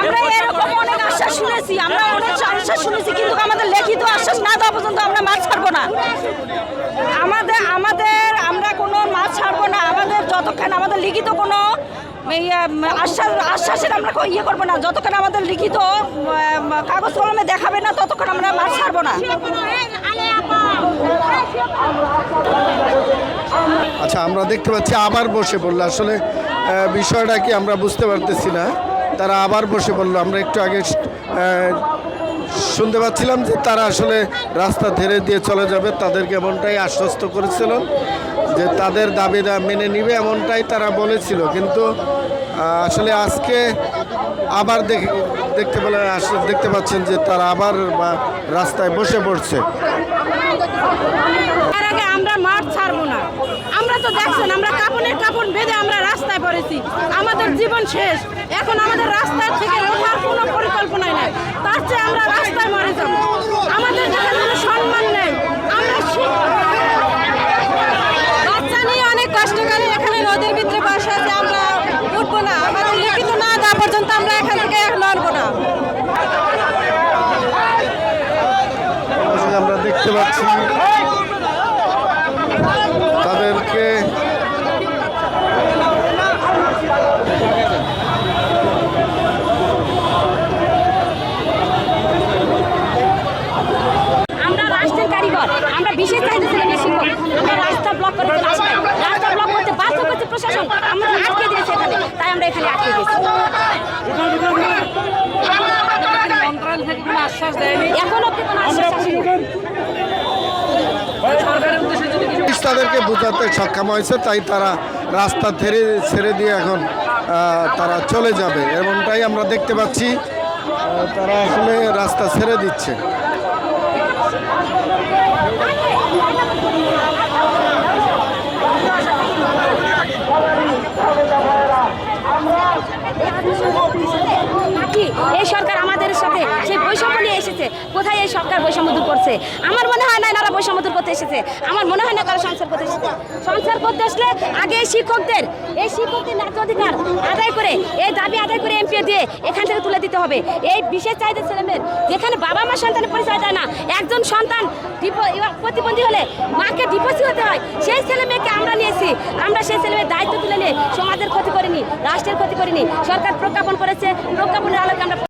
আমরা এরকম অনেক আশ্বাস শুনেছি আমরা অনেক আশ্বাস শুনেছি কিন্তু আমাদের লিখিত আশ্বাস না দেওয়া পর্যন্ত আমরা মাছ ছাড়বো না। আমাদের আমাদের আমরা কোনো মাছ ছাড়বো না আমাদের যতক্ষণ আমাদের লিখিত কোনো ইয়ে, আশ্বাস আশ্বাসের আমরা ইয়ে করব না যতক্ষণ আমাদের লিখিত কাগজ কলমে দেখাবে না ততক্ষণ আমরা মাছ ছাড়বো না। আচ্ছা আমরা দেখতে পাচ্ছি আবার বসে পড়ল। আসলে বিষয়টা কি আমরা বুঝতে পারতেছি না। তারা আবার বসে পড়ল আমরা একটু আগে শুনতে পাচ্ছিলাম যে তারা আসলে রাস্তা ধেরে দিয়ে চলে যাবে। তাদেরকে এমনটাই আশ্বস্ত করেছিল যে তাদের দাবি মেনে নিবে এমনটাই তারা বলেছিল। কিন্তু আসলে আজকে আবার দেখ- দেখতে পেলে আস- দেখতে পাচ্ছেন যে তারা আবার রাস্তায় বসে পড়ছে। আমরা মাঠ ছাড়বো আমরা তো দেখছেন, আমরা কাপড়ের কাপড় বেঁধে আমরা রাস্তায় পড়েছি। আমাদের জীবন শেষ। এখন আমাদের রাস্তায় থেকে ওঠার কোনো পরিকল্পনাই নাই। তার চেয়ে আমরা রাস্তায় মরে যাব। আমাদের কোনো সম্মান নেই। আমরা বাচ্চা নিয়ে অনেক কষ্ট এখানে নদীর ভিতরে বসে আছে, আমরা উঠবো না। আমাদের লিখিত না দেওয়া পর্যন্ত আমরা এখান থেকে নড়বো না। আমরা দেখতে পাচ্ছি তাদেরকে আমরা রাষ্ট্রের কারিগর আমরা বিশেষ চাহিদা ছিলেন শিক্ষক আমরা রাস্তা ব্লক করে রাস্তায় রাস্তা ব্লক করতে বাধ্য করছে প্রশাসন, আমরা আটকে দিয়েছে এখানে তাই আমরা এখানে আটকে গেছি তাদেরকে বোঝাতে সক্ষম হয়েছে, তাই তারা রাস্তা ছেড়ে ছেড়ে দিয়ে এখন তারা চলে যাবে। এমনটাই আমরা দেখতে পাচ্ছি তারা আসলে রাস্তা ছেড়ে দিচ্ছে। নাকি এই সরকার আমাদের সাথে, সেই বৈষম্য নিয়ে এসেছে। কোথায় এই সরকার বৈষম্য দূর করছে? আমার মনে হয় না এনারা বৈষম্য দূর করতে এসেছে। আমার মনে হয় না তারা সংসার করতে এসেছে। সংসার করতে আসলে আগে এই শিক্ষকদের এই শিক্ষকদের ন্যায্য অধিকার আদায় করে, এই দাবি আদায় করে এমপি দিয়ে এখান থেকে তুলে দিতে হবে। এই বিশেষ চাহিদা ছেলেমেয়ের, যেখানে বাবা মা সন্তানের পরিচয় দেয় না, একজন সন্তান প্রতিবন্ধী হলে মাকে ডিপোসি হতে হয়, সেই ছেলেমেয়েকে আমরা নিয়েছি। আমরা সেই ছেলেমেয়ের দায়িত্ব তুলে নিয়ে রাষ্ট্রের ক্ষতি করিনি। সরকার প্রজ্ঞাপন করেছে। প্রজ্ঞাপনের আলোকে আমরা